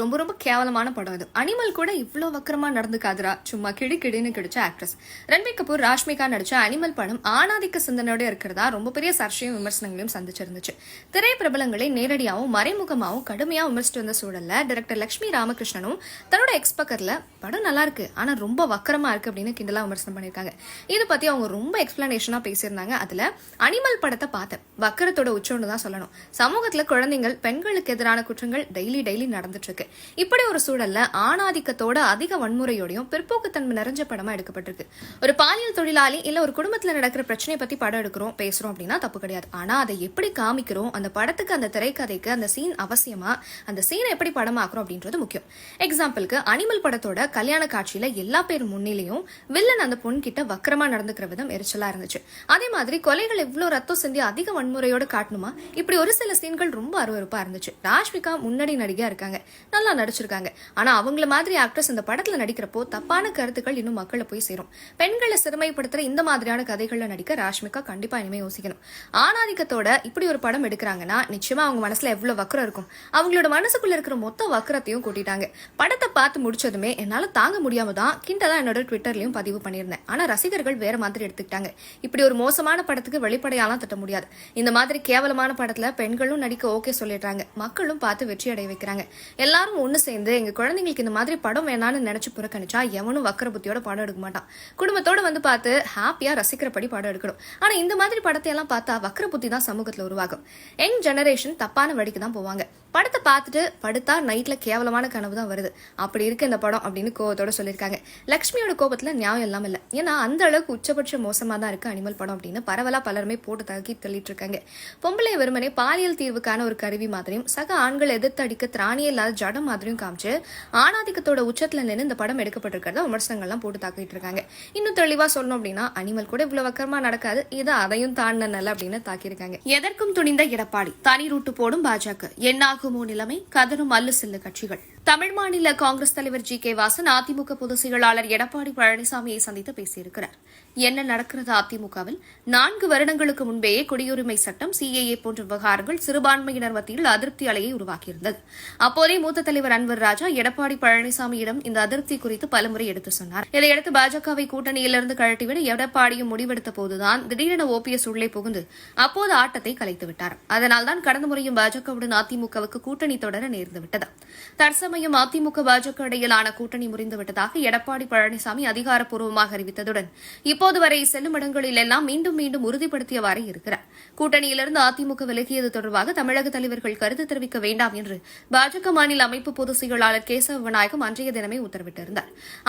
ரொம்ப ரொம்ப கேவலமான படம் இது அனிமல் கூட இவ்வளோ வக்கரமாக நடந்துக்காதுரா? சும்மா கிடி கிடின்னு கிடைச்ச ஆக்ட்ரஸ் ரன்பீர் கபூர் ராஷ்மிகா நடிச்ச அனிமல் படம் ஆணாதிக்க சிந்தனையோட இருக்கிறதா ரொம்ப பெரிய சர்ச்சையும் விமர்சனங்களையும் சந்திச்சிருந்துச்சு. திரை பிரபலங்களை நேரடியாகவும் மறைமுகமாகவும் கடுமையாக விமர்சிட்டு வந்த சூழலில் டைரக்டர் லட்சுமி ராமகிருஷ்ணனும் தன்னோட எக்ஸ்பக்கரில் படம் நல்லா இருக்கு ஆனால் ரொம்ப வக்கரமாக இருக்கு அப்படின்னு கிண்டலாக விமர்சனம் பண்ணியிருக்காங்க. இதை பற்றி அவங்க ரொம்ப எக்ஸ்பிளனேஷனாக பேசியிருந்தாங்க. அதில் அனிமல் படத்தை பார்த்தேன். வக்கரத்தோட உச்சோன்னு தான் சொல்லணும். சமூகத்தில் குழந்தைகள் பெண்களுக்கு எதிரான குற்றங்கள் டெய்லி டெய்லி நடந்துட்டு இருக்கு. இப்படி ஒரு சூழல்ல ஆணாதிக்கத்தோட அதிக வன்முறையோடையும் பிற்போக்குத்தன்மை நிறைஞ்ச படமா எடுக்கப்பட்டிருக்கு. ஒரு பாலியல் தொழிலாளி இல்ல ஒரு குடும்பத்துல நடக்கிற பிரச்சனையை பத்தி படம் எடுக்கிறோம் பேசுறோம் அப்படின்னா தப்பு கிடையாது. ஆனா அதை எப்படி காமிக்கிறோம் அந்த படத்துக்கு அந்த திரைக்கதைக்கு அந்த சீன் அவசியமா அந்த சீனை எப்படி படமாக்குறோம் அப்படின்றது முக்கியம். எக்ஸாம்பிளுக்கு அனிமல் படத்தோட கல்யாண காட்சியில எல்லா பேர் முன்னிலையும் வில்லன் அந்த பொண்ணு கிட்ட வக்கரமா நடந்துக்கிற விதம் எரிச்சலா இருந்துச்சு. அதே மாதிரி கொலைகள் எவ்வளவு ரத்தம் சிந்தி அதிக வன்முறையோட காட்டணுமா? இப்படி ஒரு சில சீன்கள் ரொம்ப அருவருப்பா இருந்துச்சு. ராஷ்மிகா முன்னணி நடிகையா இருக்காங்க. நல்லா நடிச்சிருக்காங்க. ஆனா அவங்கள மாதிரி ஆக்ட்ரஸ் இந்த படத்துல நடிக்கிறப்போ தப்பான கருத்துக்கள் இன்னும் மக்களை போய் சேரும். பெண்களை சிறுமைப்படுத்துற இந்த மாதிரியான கதைகள்ல நடிக்க ராஷ்மிகா கண்டிப்பா இனிமே யோசிக்கணும். ஆணாதிக்கத்தோட இப்படி ஒரு படம் எடுக்கிறாங்கன்னா நிச்சயமா அவங்க மனசுல எவ்வளவு வக்கரம் இருக்கும். அவங்களோட மனசுக்குள்ள இருக்கிற மொத்த வக்கரத்தையும் கூட்டிட்டாங்க. படத்தை பார்த்து முடிச்சதுமே என்னால தாங்க முடியாம தான் கிண்டலா என்னோட ட்விட்டர்லயும் பதிவு பண்ணியிருந்தேன். ஆனா ரசிகர்கள் வேற மாதிரி எடுத்துக்கிட்டாங்க. இப்படி ஒரு மோசமான படத்துக்கு வெளிப்படையாலாம் திட்ட முடியாது. இந்த மாதிரி கேவலமான படத்துல பெண்களும் நடிக்க ஓகே சொல்லிடுறாங்க. மக்களும் பார்த்து வெற்றி அடைய வைக்கிறாங்க எல்லாரும் ஒன்று சேர்ந்து எங்க குழந்தைங்களுக்கு இந்த மாதிரி படம் வேணாம்னு நினைச்சு புறக்கணிச்சா எவனும் வக்கர புத்தியோட படம் எடுக்க மாட்டான். குடும்பத்தோட வந்து பார்த்து ஹாப்பியா ரசிக்கிறபடி படம் எடுக்கணும். ஆனால் இந்த மாதிரி படத்தை எல்லாம் பார்த்தா வக்கர புத்தி தான் சமூகத்தில் உருவாகும். யங் ஜெனரேஷன் தப்பான வழிக்கு தான் போவாங்க. படத்தை பார்த்துட்டு படுத்தா நைட்ல கேவலமான கனவு தான் வருது. அப்படி இருக்கு இந்த படம் அப்படின்னு கோவத்தோட சொல்லியிருக்காங்க. லக்ஷ்மியோட கோபத்துல நியாயம் இல்லாம இல்லை. ஏன்னா அந்த அளவுக்கு உச்சபட்ச மோசமா தான் இருக்கு அனிமல் படம் அப்படின்னு பரவலா பலருமே போட்டு தாக்கி தள்ளிட்டு இருக்காங்க. பொம்பளை வெறுமனே பாலியல் தீர்வுக்கான ஒரு கருவி மாதிரியும் சக ஆண்கள் எதிர்த்து அடிக்க திராணியே இல்லாத படம் மாதிரியும் காமிச்சு ஆணாதிக்கத்தோட உச்சத்துல நின்று இந்த படம் எடுக்கப்பட்டிருக்கிறத விமர்சனங்கள்லாம் போட்டு தாக்கிட்டு இருக்காங்க. இன்னும் தெளிவா சொல்லணும் அப்படின்னா அனிமல் கூட இவ்வளவு வக்கரமா நடக்காது. இது அதையும் தாண்டினல அப்படின்னு தாக்கியிருக்காங்க. எதற்கும் துணிந்த எடப்பாடி தனி ரூட்டு போடும் பாஜக. என்னாகுமோ நிலைமை? கதரும் அல்லு செல்லு கட்சிகள். தமிழ் மாநில காங்கிரஸ் தலைவர் ஜி கே வாசன் அதிமுக பொதுச் செயலாளர் எடப்பாடி பழனிசாமியை சந்தித்து பேசியிருக்கிறார். என்ன நடக்கிறது அதிமுகவில்? நான்கு வருடங்களுக்கு முன்பேயே குடியுரிமை சட்டம் சிஏஏ போன்ற விவகாரங்கள் சிறுபான்மையினர் மத்தியில் அதிருப்தி அலையை உருவாக்கியிருந்தது. அப்போதே மூத்த தலைவர் அன்வர் ராஜா எடப்பாடி பழனிசாமியிடம் இந்த அதிருப்தி குறித்து பலமுறை எடுத்து சொன்னார். இதையடுத்து பாஜகவை கூட்டணியிலிருந்து கழட்டிவிட எடப்பாடியும் முடிவெடுத்த போதுதான் திடீரென ஓபிஎஸ் உள்ளே புகுந்து அப்போது ஆட்டத்தை கலைத்துவிட்டார் அதனால்தான் கடந்த முறையும் பாஜகவுடன் அதிமுகவுக்கு கூட்டணி தொடர நேர்ந்துவிட்டது தற்சமயம் அதிமுக பாஜக இடையிலான கூட்டணி முறிந்துவிட்டதாக எடப்பாடி பழனிசாமி அதிகாரப்பூர்வமாக அறிவித்ததுடன் இப்போது வரை செல்லும் இடங்களில் எல்லாம் மீண்டும் மீண்டும் உறுதிப்படுத்தியவாறே இருக்கிறார். கூட்டணியிலிருந்து அதிமுக விலகியது தொடர்பாக தமிழக தலைவர்கள் கருத்து தெரிவிக்க வேண்டாம் என்று பாஜக மாநில அமைப்பு பொதுச் செயலாளர் கேசவ விநாயகம் அன்றைய தினமே உத்தரவிட்டிருந்தார்.